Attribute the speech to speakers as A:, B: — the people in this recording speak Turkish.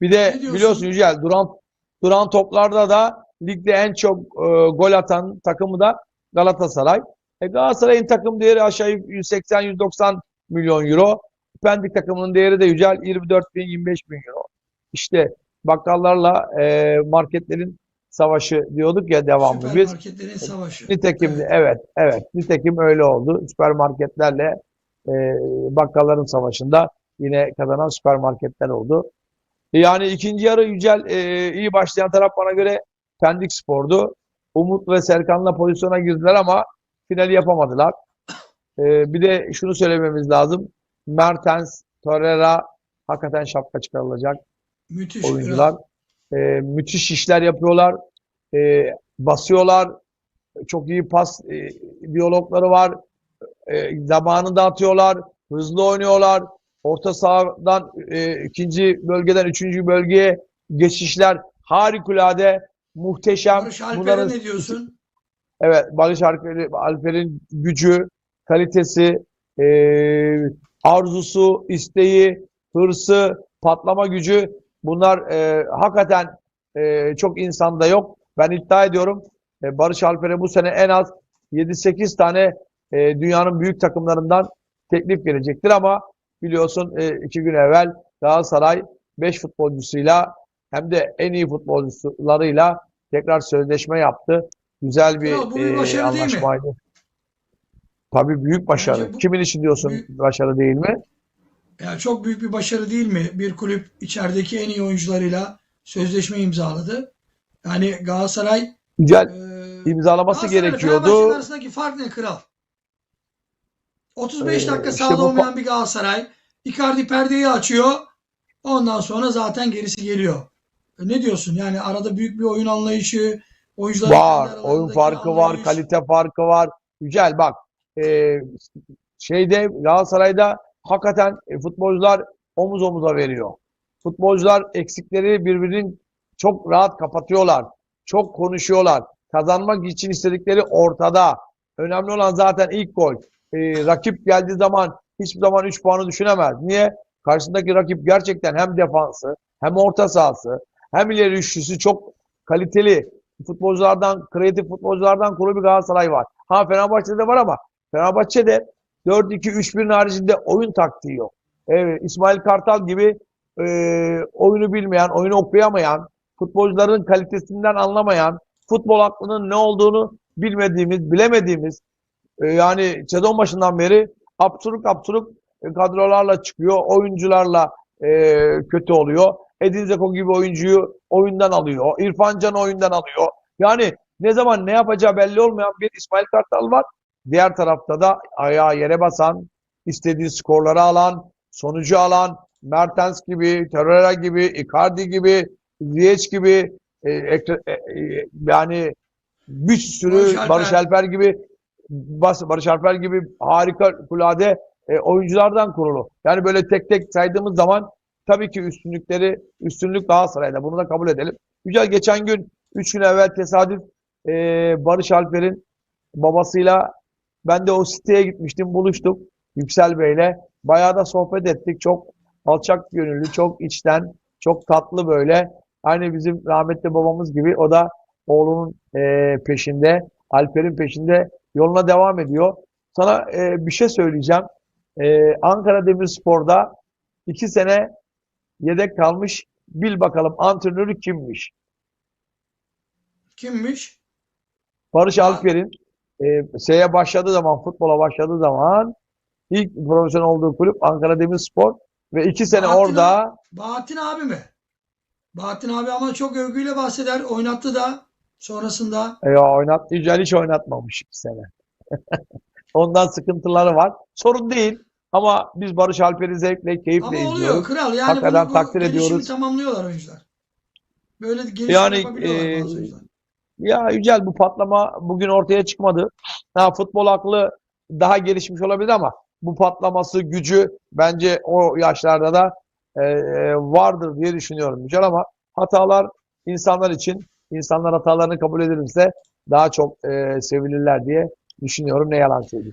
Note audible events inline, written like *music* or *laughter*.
A: Bir de biliyorsun Yücel duran duran toplarda da ligde en çok e, gol atan takımı da Galatasaray. E, Galatasaray'ın takım değeri aşağı yukarı 180-190 milyon euro. Pendik takımının değeri de Yücel 24 bin 25 bin euro. İşte bakkallarla e, marketlerin savaşı diyorduk ya devamlı biz.
B: Süpermarketlerin savaşı.
A: Nitekim
B: Evet.
A: evet evet nitekim öyle oldu. Süpermarketlerle e, bakkalların savaşında yine kazanan süpermarketler oldu. Yani ikinci yarı Yücel e, iyi başlayan taraf bana göre Pendik Spor'du. Umut ve Serkan'la pozisyona girdiler ama finali yapamadılar. E, bir de şunu söylememiz lazım. Mertens, Torreira hakikaten şapka çıkarılacak
B: Müthiş.
A: oyuncular. E, müthiş işler yapıyorlar. E, basıyorlar. Çok iyi pas e, diyalogları var. E, zamanında atıyorlar. Hızlı oynuyorlar. Orta sahadan e, ikinci bölgeden üçüncü bölgeye geçişler harikulade, muhteşem.
B: Barış Alper'e
A: Bunların
B: ne diyorsun?
A: Evet, Barış Alper'in Alper'in gücü, kalitesi, e, arzusu, isteği, hırsı, patlama gücü bunlar e, hakikaten e, çok insanda yok. Ben iddia ediyorum e, Barış Alper'e bu sene en az 7-8 tane e, dünyanın büyük takımlarından teklif gelecektir ama biliyorsun e, iki gün evvel Galatasaray 5 futbolcusuyla hem de en iyi futbolcularıyla tekrar sözleşme yaptı. Güzel bir
B: bu bir
A: e,
B: başarı değil mi?
A: anlaşmaydı. Tabii büyük başarı.
B: Bence bu-
A: Kimin için diyorsun
B: büyük-
A: başarı değil mi?
B: Yani çok büyük bir başarı değil mi? Bir kulüp içerideki en iyi oyuncularıyla sözleşme imzaladı. Yani Galatasaray
A: Güzel
B: e,
A: imzalaması
B: Galatasaray
A: gerekiyordu.
B: Fenerbahçe'nin arasındaki fark ne kral? 35
A: Ee,
B: dakika
A: işte
B: sahada olmayan bir Galatasaray. Icardi perdeyi açıyor. Ondan sonra zaten gerisi geliyor. E, Ne diyorsun? Yani arada büyük bir oyun anlayışı, oyuncuların
A: Var. Oyun farkı var.
B: anlayış.
A: Kalite farkı var. Güzel bak. e, şeyde Galatasaray'da hakikaten e, futbolcular omuz omuza veriyor. Futbolcular eksikleri birbirinin çok rahat kapatıyorlar. Çok konuşuyorlar. Kazanmak için istedikleri ortada. Önemli olan zaten ilk gol. E, rakip geldiği zaman hiçbir zaman 3 puanı düşünemez. Niye? Karşısındaki rakip gerçekten hem defansı, hem orta sahası, hem ileri üçlüsü çok kaliteli futbolculardan, kreatif futbolculardan kurulu bir Galatasaray var. Ha Fenerbahçe'de var ama Fenerbahçe'de 4-2-3-1'in haricinde oyun taktiği yok. Evet, İsmail Kartal gibi e, oyunu bilmeyen, oyunu okuyamayan, futbolcuların kalitesinden anlamayan, futbol aklının ne olduğunu bilmediğimiz, bilemediğimiz yani sezon başından beri absürk absürk e, kadrolarla çıkıyor, oyuncularla e, kötü oluyor. Edin Dzeko gibi oyuncuyu oyundan alıyor. İrfan Can oyundan alıyor. Yani ne zaman ne yapacağı belli olmayan bir İsmail Kartal var. Diğer tarafta da ayağı yere basan, istediği skorları alan, sonucu alan, Mertens gibi, Torreira gibi, Icardi gibi, Ziyech gibi, e, e, e, yani bir sürü
B: Barış Alper.
A: Barış Alper gibi Barış Alper gibi harika kulade e, oyunculardan kurulu. Yani böyle tek tek saydığımız zaman tabii ki üstünlükleri üstünlük Galatasaray'da. Bunu da kabul edelim. Güzel geçen gün 3 gün evvel tesadüf e, Barış Alper'in babasıyla ben de o siteye gitmiştim. Buluştuk Yüksel Bey'le. Bayağı da sohbet ettik. Çok alçak gönüllü, çok içten, çok tatlı böyle. Aynı bizim rahmetli babamız gibi o da oğlunun e, peşinde, Alper'in peşinde yoluna devam ediyor. Sana e, bir şey söyleyeceğim. E, Ankara Demirspor'da iki sene yedek kalmış. Bil bakalım antrenörü kimmiş?
B: Kimmiş?
A: Barış Alper'in e, şeye başladığı zaman, futbola başladığı zaman ilk profesyonel olduğu kulüp Ankara Demirspor ve iki sene
B: Bahattin
A: orada
B: Bahattin abi mi? Bahattin abi ama çok övgüyle bahseder. Oynattı da sonrasında.
A: e, oynat, Yücel hiç oynatmamış iki sene. *laughs* Ondan sıkıntıları var. Sorun değil ama biz Barış Alper'i zevkle, keyifle
B: Ama oluyor
A: izliyoruz.
B: kral. Yani
A: Hakikaten
B: bunu, bu
A: takdir ediyoruz.
B: tamamlıyorlar oyuncular. Böyle gelişim
A: Yani, e. Ya Yücel bu patlama bugün ortaya çıkmadı. Ha, futbol aklı daha gelişmiş olabilir ama bu patlaması, gücü bence o yaşlarda da e, e, vardır diye düşünüyorum Yücel ama hatalar insanlar için, insanlar hatalarını kabul edilirse daha çok e, sevilirler diye düşünüyorum. Ne yalan söyleyeyim.